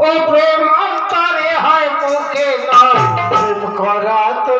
ও প্রেম অন্তরে হয় মুখে নাম করা তো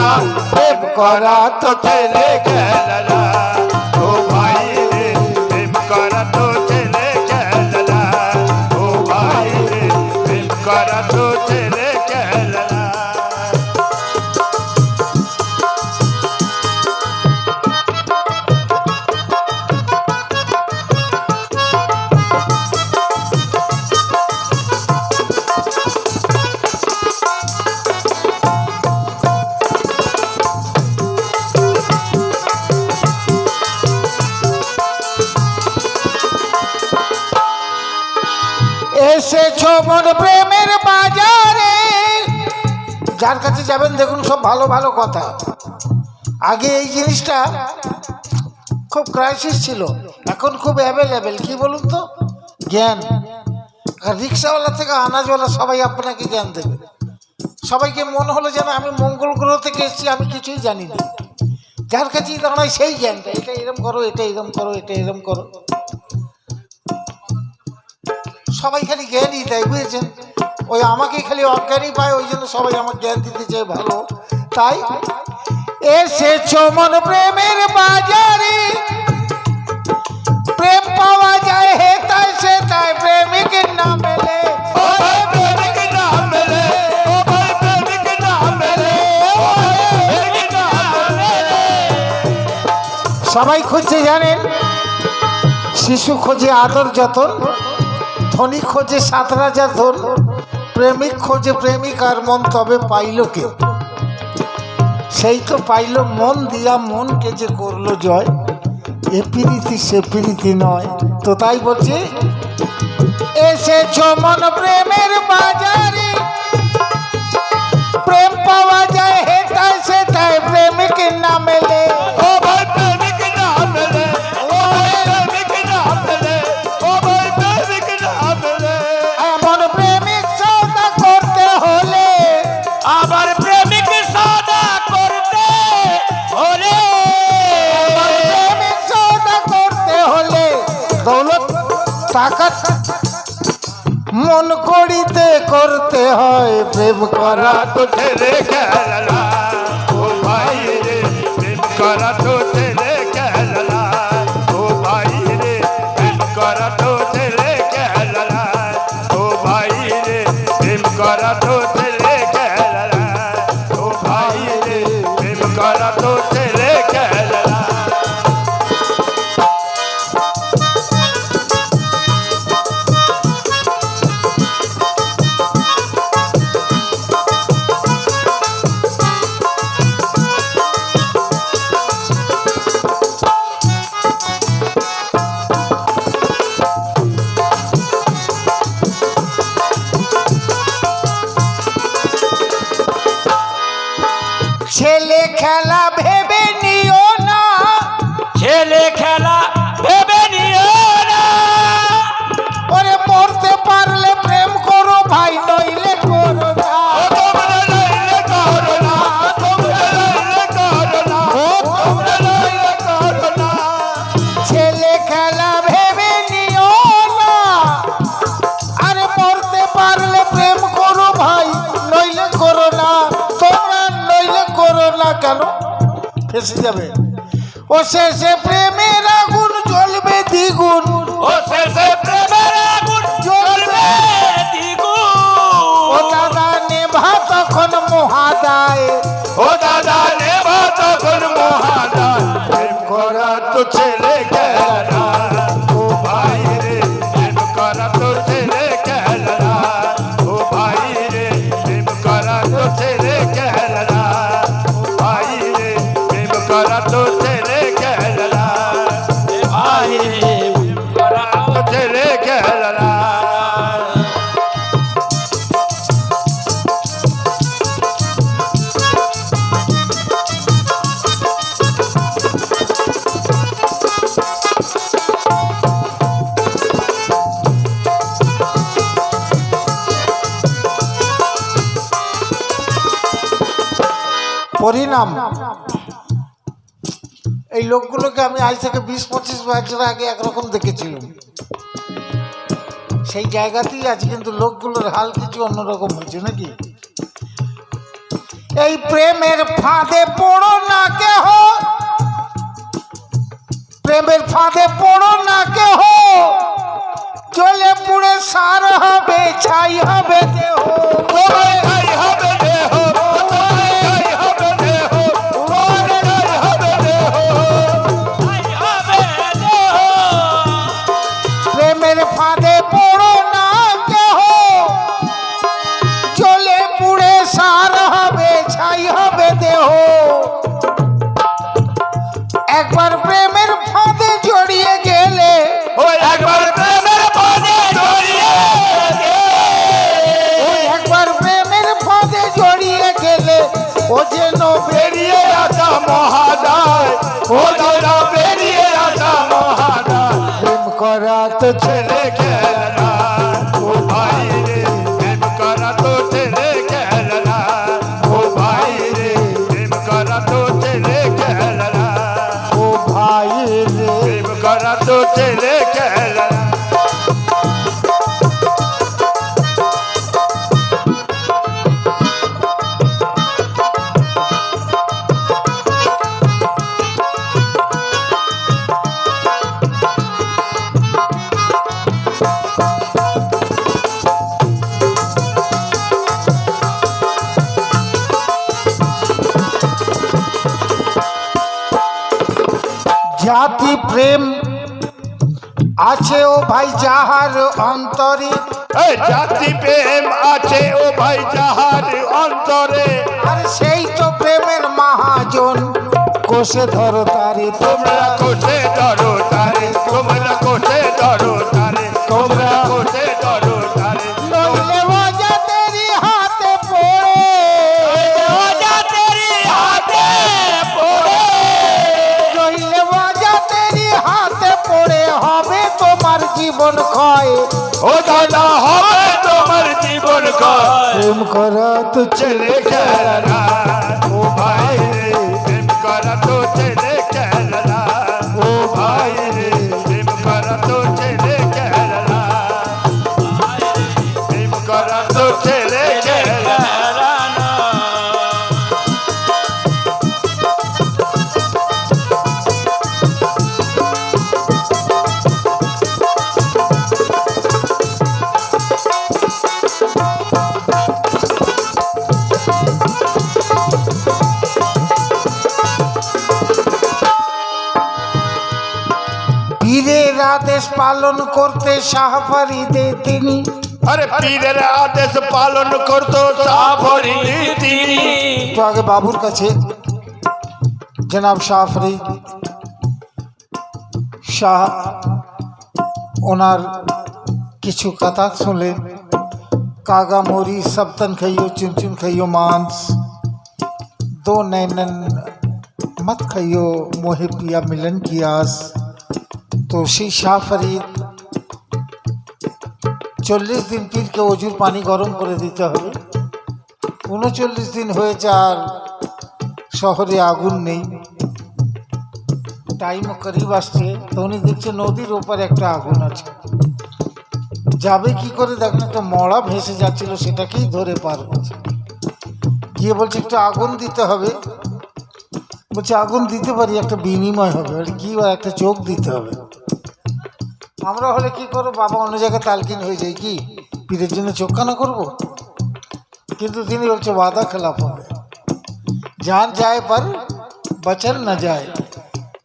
নয়। প্রেম করা তো ছেলে না। ও ভাই রে, প্রেম করা তো মন প্রেমের বাজারে। যার কাছে যাবেন দেখুন, সব ভালো ভালো কথা। আগে এই জিনিসটা খুব ক্রাইসিস ছিল। এখন খুব অ্যাভেলেবেল কি বলুন তো? জ্ঞান। আর রিক্সাওয়ালা থেকে আনাজওয়ালা সবাই আপনাকে জ্ঞান দেবে। সবাইকে মনে হলো যেন আমি মঙ্গল গ্রহ থেকে এসেছি, আমি কিছুই জানি না। যার কাছেই দাঁড়ায় সেই জ্ঞানটা, এটা এরম করো, এটা এরম করো, এটা এরম করো। সবাই খালি জ্ঞানই দেয় বুঝেছেন? ওই আমাকে খালি অজ্ঞানই পায় ওই জন্য সবাই আমার জ্ঞান দিতে চায় ভালো। তাই এসেছ মন প্রেমের বাজারে। প্রেম পাওয়া যায় হে তাই সে তাই প্রেমিকের নাম মেলে। সবাই খুঁজছে জানেন? শিশু খোঁজে আদর যতন। ধনী খোঁজে সাত রাজা ধন, প্রেমিক খোঁজে প্রেমিক আর মন, তবে পাইল কে সেই তো পাইল মন, দিয়া মনকে যে করল জয়, এ প্রীতি সে প্রীতি নয়। তো তাই বলছে, এসেছ মন প্রেমের বাজারে, প্রেম পাওয়া যায় হে তাই সে তাই প্রেমিকের না মেলে ও টাকা মন করিতে করতে হয় প্রেম করা। তো ছেড়ে না, ও ভাই রে প্রেম করা তো ছেড়ে না, ও ভাই রে প্রেম করা তো ছেড়ে না, ও ভাই রে প্রেম করা তো ছেড়ে গেল ও ভাই খেলা ভেবে নিও না। ছেলে খেলা ফেসে যাবে। ও শেষে প্রেমের আগুন জ্বলবে দ্বিগুণ। ও শেষে প্রেমের আগুন জ্বলবে ও দ্বিগুণ দাদা নেভা তখন মহাদায়। ও দাদা নেভা তখন মহাদায়। প্রেম করা তো ছেলে গেল নাম এই লোকগুলোকে আমি আজ থেকে বিশ, পঁচিশ বছর আগে একরকম দেখেছিলাম। সেই জায়গাতেই আছে কিন্তু লোকগুলোর হাল কিছু অন্যরকম হয়েছে নাকি? এই প্রেমের ফাঁদে পড়ো না কেহ। প্রেমের ফাঁদে পড়ো না কেহ। চলে পুড়ে সার হবে, ছাই হবে দেহ। হবে মহাদায় ও দাদা বেরিয়ে আসা ছেলে খেলা ভাই আছে ও ভাই যাহার অন্তরে। জাতি প্রেম আছে ও ভাই যাহার অন্তরে। আর সেই তো প্রেমের মহাজন। কোষে ধরো তারে তোমরা কোষে ধরো প্রেম করা তো ছেলে খেলা ও ভাই প্রেম করা তো ছেলে আদেশ পালন করতে শাহফারিদে তিনি আরে পীরের আদেশ পালন করতো সাফরি তিনি তো আগে বাবুর কাছে জনাব শাহ ফরিদ শাহ ওনার কিছু কথা শুনলেন कागा मोरी सब तन खाइयो चुन चुन खाइयो मांस दो नैनन मत खाइयो मोहे पिया मिलन की आस তো সেই শাহ ফরিদ চল্লিশ দিন পীরকে অজুর পানি গরম করে দিতে হবে। উনচল্লিশ দিন হয়েছে আর শহরে আগুন নেই। টাইম করিব আসছে। তো উনি দেখছে নদীর ওপর একটা আগুন আছে। যাবে কি করে দেখেন একটা মড়া ভেসে যাচ্ছিল সেটাকেই ধরে পার হচ্ছে গিয়ে বলছে একটু আগুন দিতে হবে। বলছে আগুন দিতে পারি একটা বিনিময় হবে। বলে, কি একটা চোখ দিতে হবে। আমরা হলে কি করব? বাবা অন্য জায়গায় তালকিন হয়ে যায় কি? পীরের জন্য চোখ কানা করব? কিন্তু তিনি বলছে বাধা খেলাফ হবে। যান যায় পার বচন না যায়।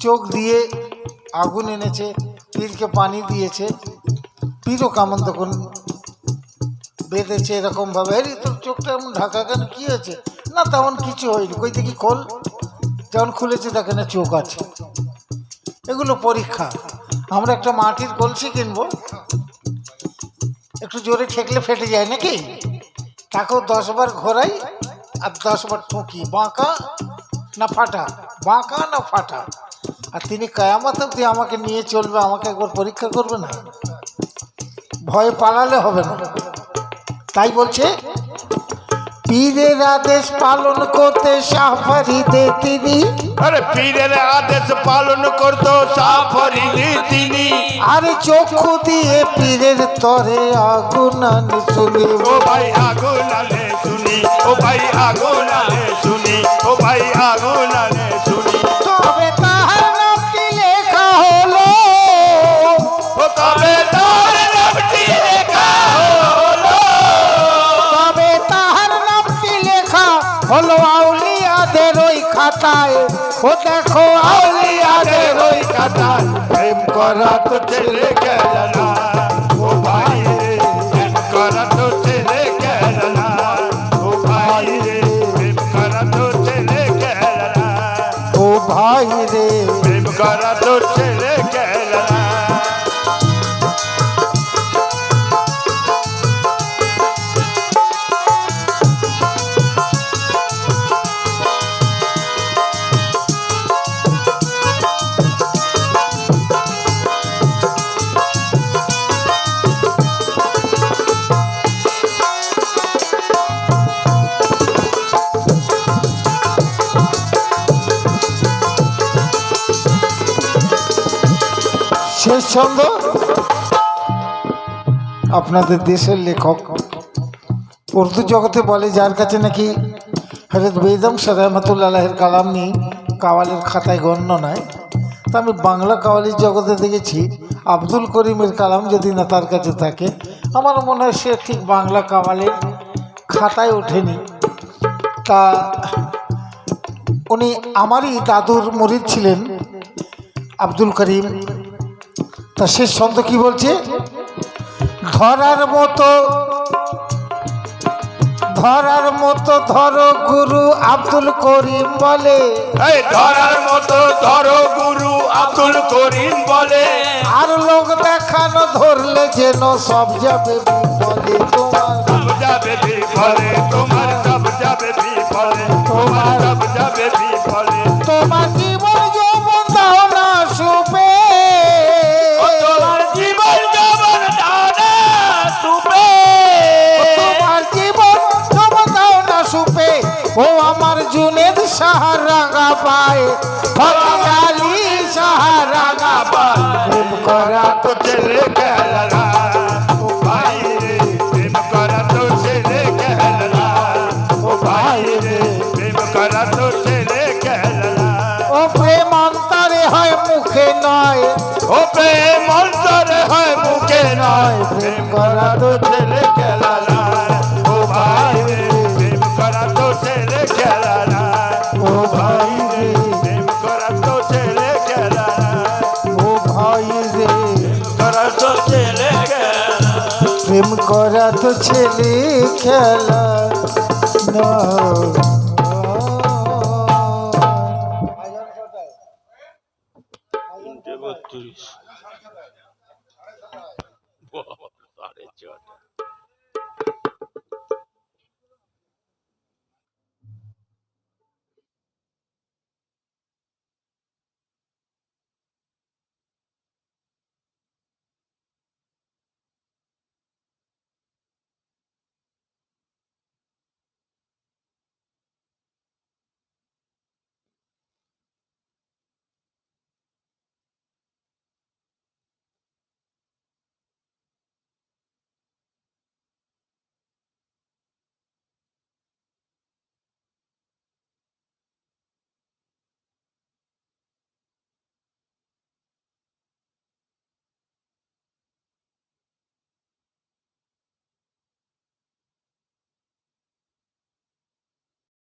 চোখ দিয়ে আগুন এনেছে, পীরকে পানি দিয়েছে। পীরও কামন তখন বেঁধেছে এরকমভাবে। আরে, তোর চোখটা এমন ঢাকা কেন? কী হয়েছে? না, তেমন কিছু হয়নি। কই দেখি খোল। যখন খুলেছে দেখে না চোখ আছে। এগুলো পরীক্ষা। আমরা একটা মাটির কলসি কিনবো। একটু জোরে ঠেকলে ফেটে যায় নাকি? তাকেও দশবার ঘোরাই, আর দশবার ঠুকি। বাঁকা না ফাটা? বাঁকা না ফাটা? আর তিনি কায়ামত অব্দি আমাকে নিয়ে চলবে, আমাকে একবার পরীক্ষা করবে না? ভয়ে পালালে হবে না। তাই বলছে পীরের আদেশ পালন করতে সাফারিতে তিনি। আরে পীরের আদেশ পালন করতো সাফরিনি তিনি। আরে চক্ষু দিয়ে পীরের তরে আগুন আনে শুনি। ও ভাই আগুন আনে শুনি ও ভাই আগুন আনে শুনি ও ভাই আগুন আনে শুনি। খাতায় ও দেখো আউলিয়াদের ওই খাতায় প্রেম করা তো ছেলে গেল না। ও ভাই রে প্রেম করা তো ছেলে গেল না। ও ভাই রে প্রেম করা তো ছেলে গেল না। ও ভাই রে। প্রেম করা তো ছেলে শেষ ছন্দ। আপনাদের দেশের লেখক, উর্দু জগতে বলে যার কাছে নাকি হজরত বেদম সাদামতুল্লাহের কালাম নেই, কাওয়ালের খাতায় গণ্য নয়। তা আমি বাংলা কাওয়ালির জগতে দেখেছি, আব্দুল করিমের কালাম যদি না তার কাছে থাকে, আমার মনে হয় সে ঠিক বাংলা কাওয়ালের খাতায় ওঠেনি। তা উনি আমারই দাদুর মরিদ ছিলেন, আব্দুল করিম তা শেষ ছন্দ কি বলছে? ধরার মতো ধরার মতো ধরো গুরু আব্দুল করিম বলে। এই ধরার মতো ধরো গুরু আব্দুল করিম বলে। আর লোক দেখানো ধরলে যেন সব যাবে তোমার। সব যাবে বিফলে তোমার সব যাবে বিফলে তোমার পায়। ফকালি সাহার রাঙা পায়। প্রেম করা তো ছেলে খেলা ও ভাই রে প্রেম করা তো ছেলে খেলা ও ভাই রে প্রেম করা তো ছেলে খেলা ও প্রেম অন্তরে হয় মুখে নয়। ও প্রেম অন্তরে হয় মুখে নয়। প্রেম করা তো ছেলে খেলা করা তো ছেলে খেলা বত্রিশ সাড়ে ছটা